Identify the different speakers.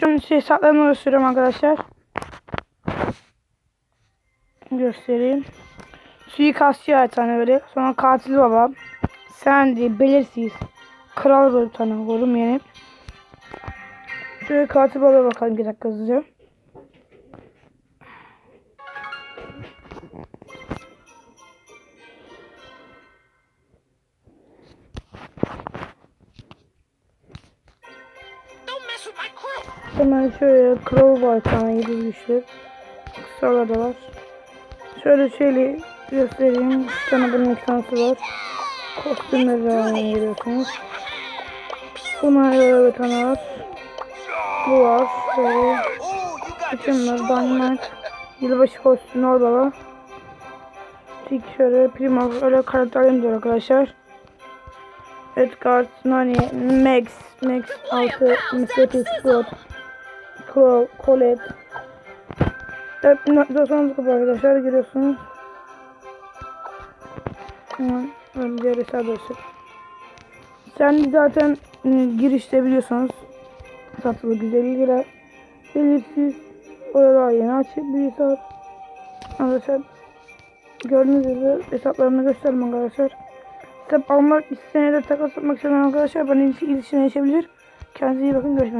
Speaker 1: Şimdi şey hesaplarını oluşturuyorum arkadaşlar. Göstereyim. Suikastçı bir böyle. Sonra katil baba. Sandy, belirsiz. Kral böyle bir tane yeni. Şöyle katil baba bakalım bir dakika hızlıca. Hemen şöyle bir tane yedi güçlü. Kısalar da var. Şöyle şöyle göstereyim. Bir tane bunun ekransı var. Kostümleri de görüyorsunuz. Buna öyle bir tane var. Bu var. Şöyle. Bütün var. Dynamite. Yılbaşı kostümü orada var. Tik şöyle Primo öyle karakterlerimiz var arkadaşlar. Edgar, Nani, Max, Max 6, Mississippi Squad, Crow, Colette. Hep 99 gibi arkadaşlar görüyorsunuz. Hemen diğer hesabı. Sen zaten e, girişte biliyorsunuz. Satılı 150 lira. Belirsiz. Orada yeni açık bir hesap. Arkadaşlar gördüğünüz gibi hesaplarını göstereyim arkadaşlar. Hesap almak isteyenler takas atmak isteyen arkadaşlar bana iletişime geçebilir. Kendinize iyi bakın görüşmek üzere.